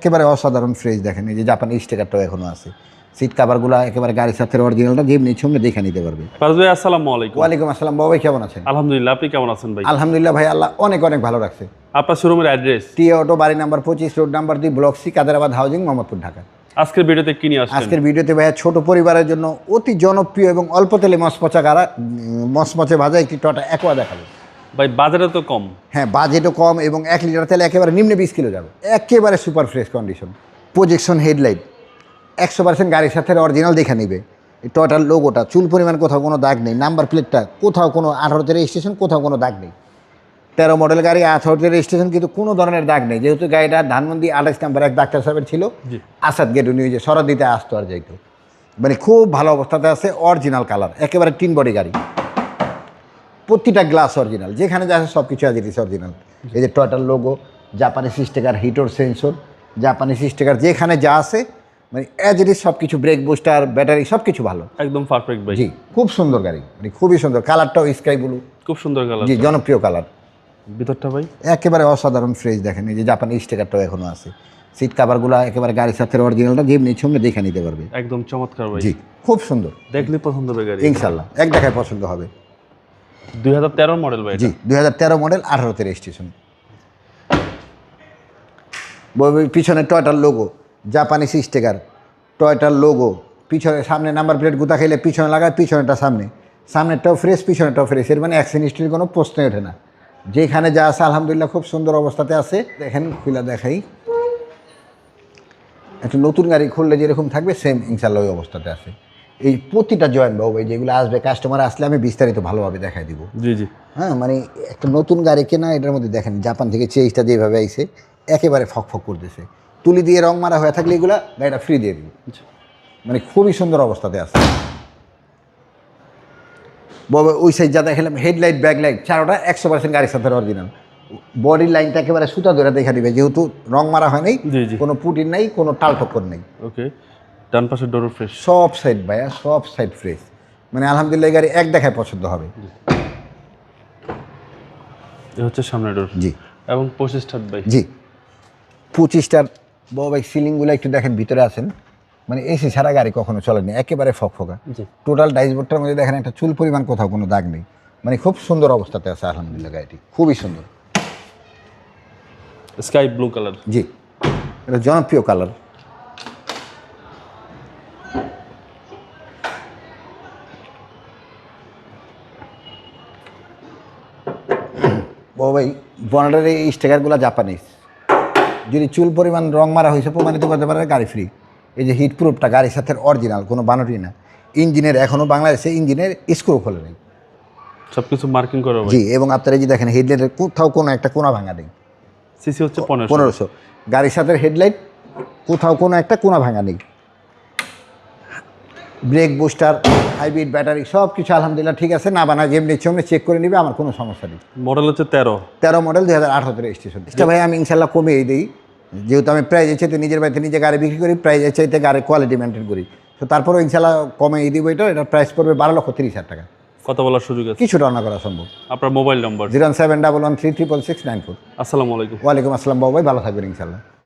একেবারে অসাধারণ ফ্রেশ দেখেন এই যে জাপানি স্টিকারটাও এখনও আছে। সিট কাভারগুলো একেবারে গাড়ির সাথে অরিজিনালটা যেমনি সঙ্গে দেখে নিতে পারবে। ভাই আসসালামু আলাইকুম। ওয়ালাইকুম আসসালাম বাবাই কেমন আছেন? আলহামদুলিল্লাহ আপনি কেমন আছেন ভাই? আলহামদুলিল্লাহ ভাই আল্লাহ অনেক অনেক ভালো রাখছে। আপনার শোরুমের অ্যাড্রেস টি অটো বাড়ি নাম্বার পঁচিশ রোড নাম্বার দুই block C Kadarabad housing Mohammadpur Dhaka. আজকের ভিডিওতে কি নিয়ে আসছেন? আজকের ভিডিওতে ভাইয়া ছোট পরিবারের জন্য অতি জনপ্রিয় এবং অল্প তেলে মচমচা গাড়া মচমচে ভাজা একটি টটা একোয়া দেখাবো। ভাই বাজারে তো কম। হ্যাঁ বাজেটও কম এবং এক লিটার তেল একেবারে নিম্নে বিশ কিলো যাবে। একেবারে super fresh condition projection headlight একশো পার্সেন্ট গাড়ির সাথে অরিজিনাল দেখে নেবে। এই টয়টার লোগোটা চুল পরিমাণ কোথাও কোনো দাগ নেই। নাম্বার প্লেটটা কোথাও কোনো আঠারোতে রেজিস্ট্রেশন কোথাও কোনো দাগ নেই। তেরো মডেল গাড়ি আঠারোতে রেজিস্ট্রেশন কিন্তু কোনো ধরনের দাগ নেই। যেহেতু গাড়িটা ধানমন্দি আঠাশ নাম্বার এক ডাক্তার সাহেবের ছিল আসাদ গেট উনি যে দিতে আসতো আর যাইতো মানে খুব ভালো অবস্থাতে আছে অরিজিনাল কালার একেবারে তিন বডি গাড়ি। প্রতিটা গ্লাস অরিজিনাল যেখানে যা সব কিছু আজ ইটিস অরিজিনাল এই যে টয়টার লোগো জাপানিজ স্টিকার হিটোর সেন্সর জাপানিজ স্টিকার যেখানে যা আছে মানে অ্যাজ ইট ইজ সব কিছু ব্রেক বুস্টার ব্যাটারি সব কিছু ভালো। একদম পারফেক্ট ভাই জি খুব সুন্দর গাড়ি মানে খুবই সুন্দর। কালারটাও স্কাই ব্লু খুব সুন্দর কালার জি জনপ্রিয় কালার ভিতরটা ভাই? একেবারে অসাধারণ ফ্রেশ দেখেন এই যে জাপানি স্টিকারটাও এখনও আছে। সিট কাভারগুলো একেবারে গাড়ির সাথে অরিজিনালটা যেমনি সঙ্গে দেখে নিতে পারবে। একদম চমৎকার ভাই। জি খুব সুন্দর। দেখলে পছন্দ হবে গাড়ি। ইনশাল্লাহ এক দেখায় পছন্দ হবে। মডেল পিছনে টয়টার লোগো জাপানিজ স্টিকার টয়টার লোগো পিছনে সামনে নাম্বার প্লেট গুতা খেলে পিছনে লাগায় পিছনেটা সামনে। সামনেরটাও ফ্রেশ পিছনেরটাও ফ্রেশ এর মানে অ্যাক্সিডেন্ট হিস্ট্রির কোনো প্রশ্নই ওঠে না। যেখানে যা আছে, আলহামদুলিল্লাহ খুব সুন্দর অবস্থাতে আছে। দেখেন, খুলে দেখাই। একটা নতুন গাড়ি খুললে যেরকম থাকবে সেম ইনশাল্লাহ ওই অবস্থাতে আছে। এই প্রতিটা জয়েন্ট বাবু এই যেগুলো আসবে কাস্টমার আসলে আমি বিস্তারিত ভালোভাবে দেখাই দিব। জি জি। হ্যাঁ মানে একটা নতুন গাড়ি কেনা এটার মধ্যে দেখেন জাপান থেকে চেঞ্জটা যেভাবে আইছে একেবারে ফক ফক করতেছে। তুলি দিয়ে রং মারা হয়ে থাকলে এগুলা গাড়িটা ফ্রি দিয়ে দিবে। মানে খুবই সুন্দর অবস্থাতে আছে। বাবা ওই সাইড যা দেখালাম হেডলাইট ব্যাকলাইট চারোটা একশো পার্সেন্ট গাড়ির সাথে অরিজিনাল বডির লাইনটা একেবারে সুতা ধরে দেখা দিবে যেহেতু রং মারা হয় নাই কোনো পুটির নাই কোনো টাল টক্কর নেই। ওকে ডান পাশে ডোর ফ্রেশ সব সাইড ভাইয়া সব সাইড ফ্রেশ মানে আলহামদুলিল্লাহ গাড়ি এক দেখায় পছন্দ হবে। এ হচ্ছে সামনে ডোর জি। এবং পঁচিশ স্টার্ট ভাই জি। পঁচিশটার বড় বাইক সিলিংগুলো একটু দেখেন ভিতরে আছেন। মানে এসি ছাড়া গাড়ি কখনো চলেনি একেবারে ফকফকা। টোটাল ডাইসবোর্ডটার মধ্যে দেখেন একটা চুল পরিমাণ কোথাও কোনো দাগ নেই। মানে খুব সুন্দর অবস্থাতে আছে আলহামদুলিল্লাহ গাড়িটি খুবই সুন্দর। স্কাই ব্লু কালার জি। এটা জনপ্রিয় কালার বাবা ভাই এই স্টিকারগুলো জাপানিজ যদি চুল পরিমাণ রং মারা হয়েছে প্রমাণিত করতে পারে গাড়ি ফ্রি এই যে হিট প্রুফটা গাড়ির সাথে অরিজিনাল কোনো বানোটি না। ইঞ্জিনের এখনও বাংলাদেশে ইঞ্জিনের স্ক্রু খোলে নেই। সব কিছু মার্কিং করো জি এবং আপনারা এই যে দেখেন হেডলাইটের কোথাও কোনো একটা কোনা ভাঙা নেই। সিসি হচ্ছে পনেরোশো। গাড়ির সাথে হেডলাইট কোথাও কোনো একটা কোনা ভাঙা নেই। ব্রেক বুস্টার হাইব্রিড ব্যাটারি সব কিছু আলহামদুলিল্লাহ ঠিক আছে। না বানা যেমনি সেমনি চেক করে নিবে আমার কোনো সমস্যা নেই। মডেল হচ্ছে তেরো। তেরো মডেল দুই হাজার আঠারোতে রেজিস্ট্রেশন এটা ভাই আমি ইনশাল্লাহ কমিয়ে দিই। যেহেতু আমি প্রাইজের চাইতে নিজের বাড়িতে নিজে গাড়ি বিক্রি করি প্রাইজের চাইতে গাড়ি কোয়ালিটি মেনটেন করি। তো তারপরেও ইনশাল্লাহ কমিয়ে দিব এটা। এটার প্রাইস পড়বে বারো লক্ষ তিরিশ হাজার টাকা। কথা বলার সুযোগ আছে। কিছু রান্না করা সম্ভব। আপনার mobile number zero seven double one three triple six nine four. আসসালামু আলাইকুম। ওয়ালাইকুম আসসালাম বাবু ভাই ভালো থাকবেন ইনশাল্লাহ।